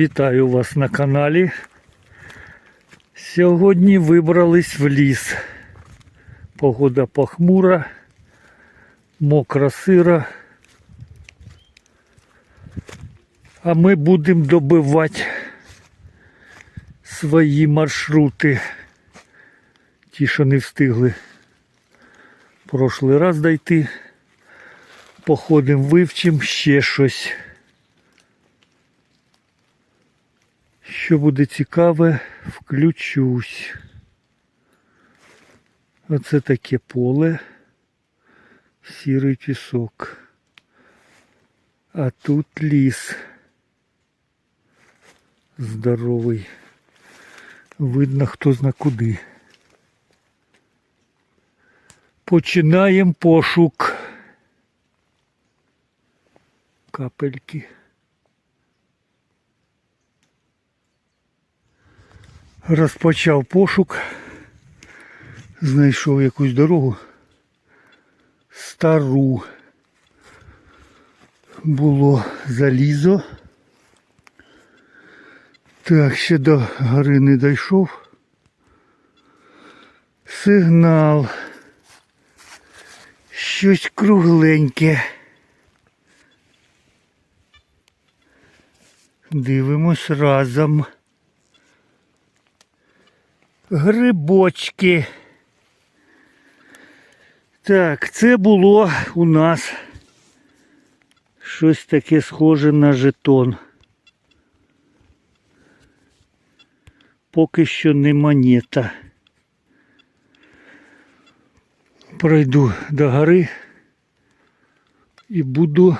Вітаю вас на каналі. Сьогодні вибрались в ліс. Погода похмура, мокра сира. А ми будемо добивати свої маршрути. Ті, що не встигли прошлий раз дойти. Походимо, вивчимо ще щось. Що буде цікаве, включусь. Оце таке поле, сірий пісок. А тут ліс. Здоровий. Видно, хто зна куди. Починаємо пошук. Капельки. Розпочав пошук, знайшов якусь дорогу стару. Було залізо. Так, ще до гори не дійшов. Сигнал. Щось кругленьке. Дивимось разом. Грибочки. Так, це було у нас щось таке схоже на жетон. Поки що не монета. Пройду до гори і буду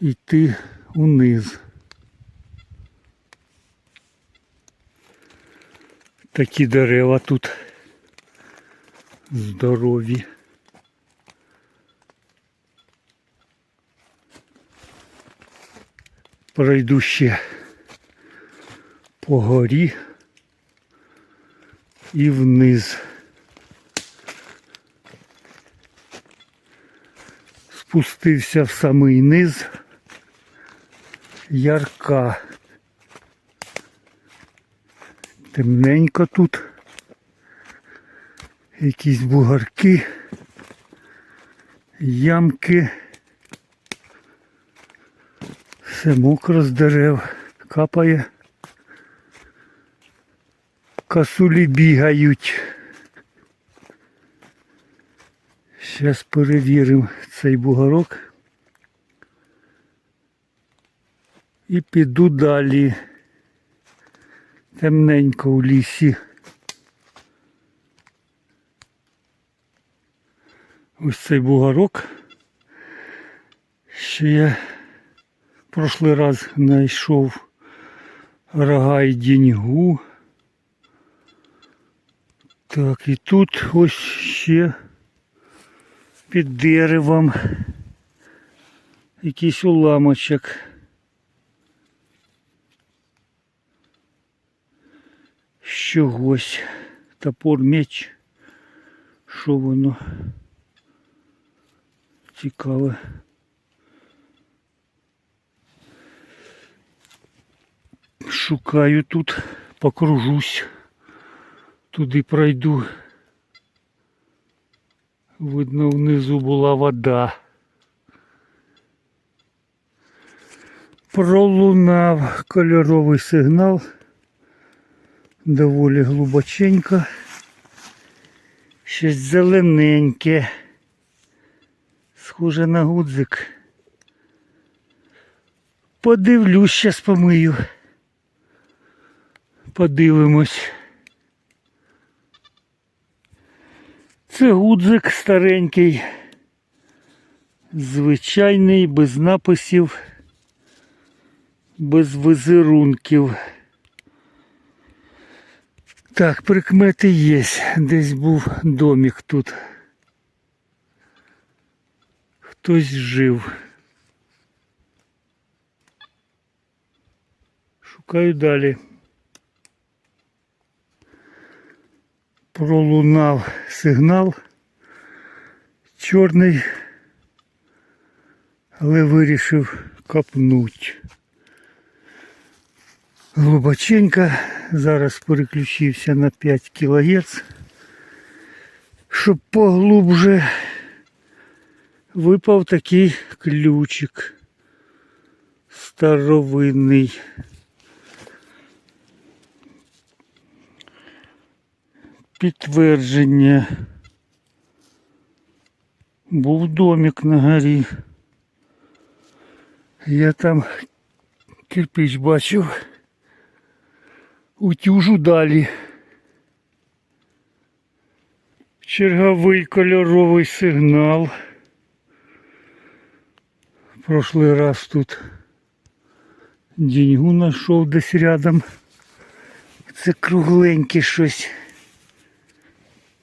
йти униз. Такі дерева тут здорові. Пройду ще по горі і вниз. Спустився в самий низ ярка. Темненько тут. Якісь бугарки, ямки. Все мокро з дерев, капає. Касулі бігають. Зараз перевіримо цей бугорок. І піду далі. Темненько у лісі. Ось цей бугорок. Ще я в прошлий раз знайшов рога і діньгу. Так, і тут ось ще під деревом якийсь уламочок. З чогось. Топор меч. Що воно? Цікаве. Шукаю тут, покружусь. Туди пройду. Видно, внизу була вода. Пролунав кольоровий сигнал. Доволі глибоченько. Щось зелененьке. Схоже на гудзик. Подивлюсь, щас помию. Подивимось. Це гудзик старенький, звичайний, без написів, без візерунків. Так, прикмети є. Десь був домик тут. Хтось жив. Шукаю далі. Пролунав сигнал чорний, але вирішив копнуть. Глибоченько. Зараз переключився на 5 кГц, щоб поглубже випав такий ключик старовинний. Підтвердження. Був домик на горі. Я там кирпич бачив. Утюжу далі. Черговий кольоровий сигнал. Прошлий раз тут деньгу знайшов десь рядом. Це кругленьке щось.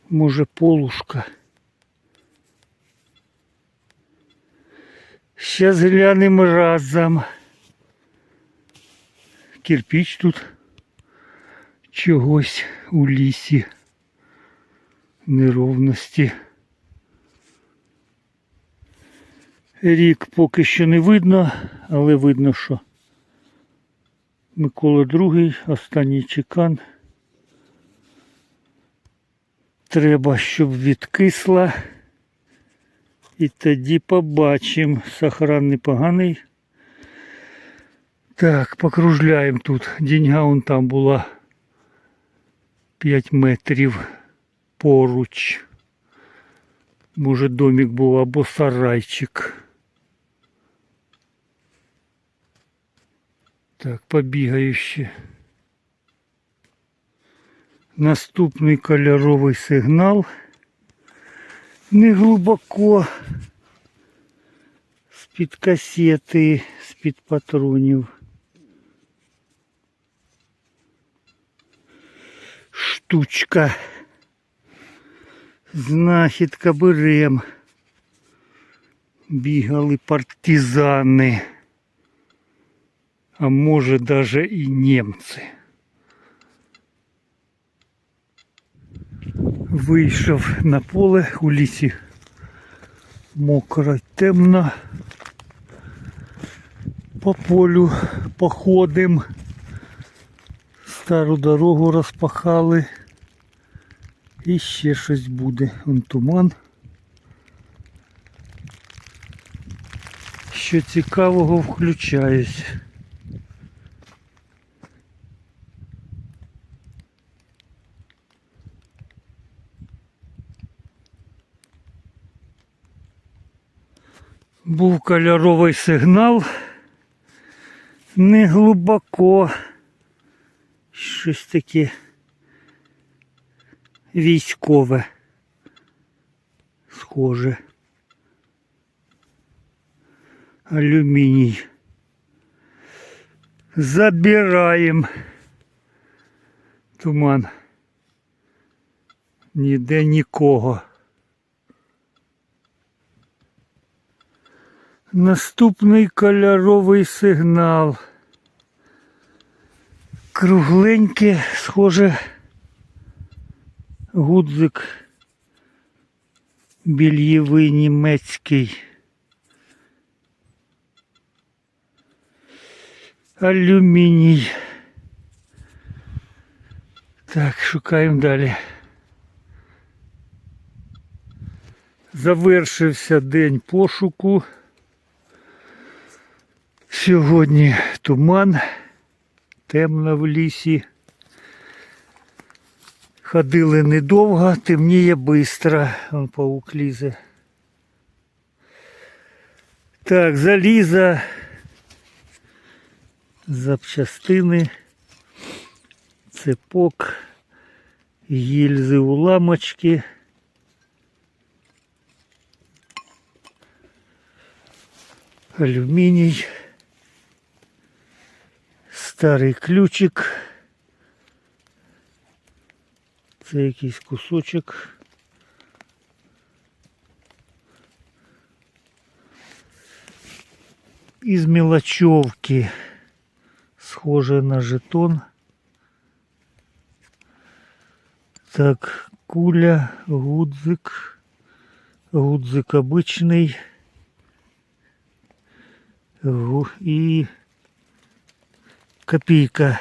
Може полушка. Сейчас глянем разом. Кирпич тут чогось у лісі. Неровності. Рік поки що не видно, але видно, що Микола II, останній чекан. Треба, щоб відкисла. І тоді побачимо. Сохран непоганий. Так, покружляємо тут. Деньга он там була 5 метрів поруч. Може домик був або сарайчик. Так, побігаю ще. Наступний кольоровий сигнал. Не глибоко. З-під касети, з-під патронів. Штучка. Знахідка берем. Бігали партизани. А може даже і німці. Вийшов на поле у лісі. Мокро, темно. По полю походим. Стару дорогу розпахали. І ще щось буде. Вон туман. Що цікавого включаюсь. Був кольоровий сигнал. Не глибоко. Щось таке військове. Схоже. Алюміній. Забираємо. Туман. Ніде нікого. Наступний кольоровий сигнал. Кругленьке, схоже, гудзик більєвий німецький. Алюміній. Так, шукаємо далі. Завершився день пошуку. Сьогодні туман, темно в лісі. Ходили недовго, темніє швидко. Вон паук лізе. Так, заліза, запчастини, цепок, гільзи, уламочки. Алюміній. Старий ключик. Це якийсь кусочок. Із мелочевки. Схоже на жетон. Так, куля, гудзик. Гудзик обычный. Гу- І копійка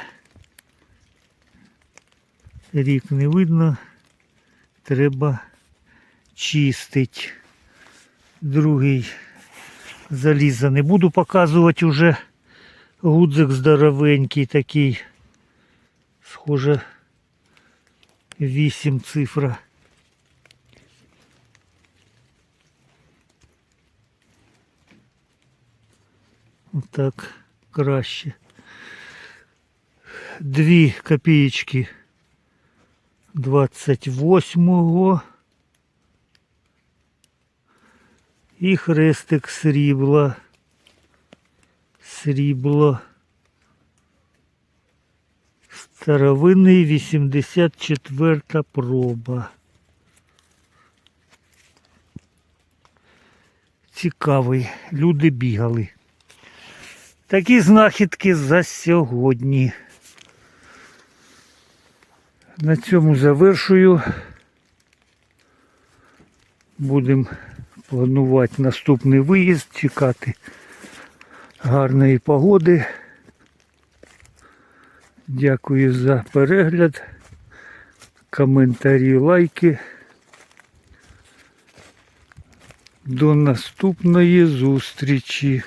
Рік не видно. Треба чистить. Другий заліза не буду показувати уже. Гудзик здоровенький такий. Схоже, вісім цифра. Отак краще. Дві копієчки 28-го. І хрестик срібла. Срібло. Старовинний 84 проба. Цікавий. Люди бігали. Такі знахідки за сьогодні. На цьому завершую. Будемо планувати наступний виїзд, чекати гарної погоди. Дякую за перегляд, коментарі, лайки. До наступної зустрічі.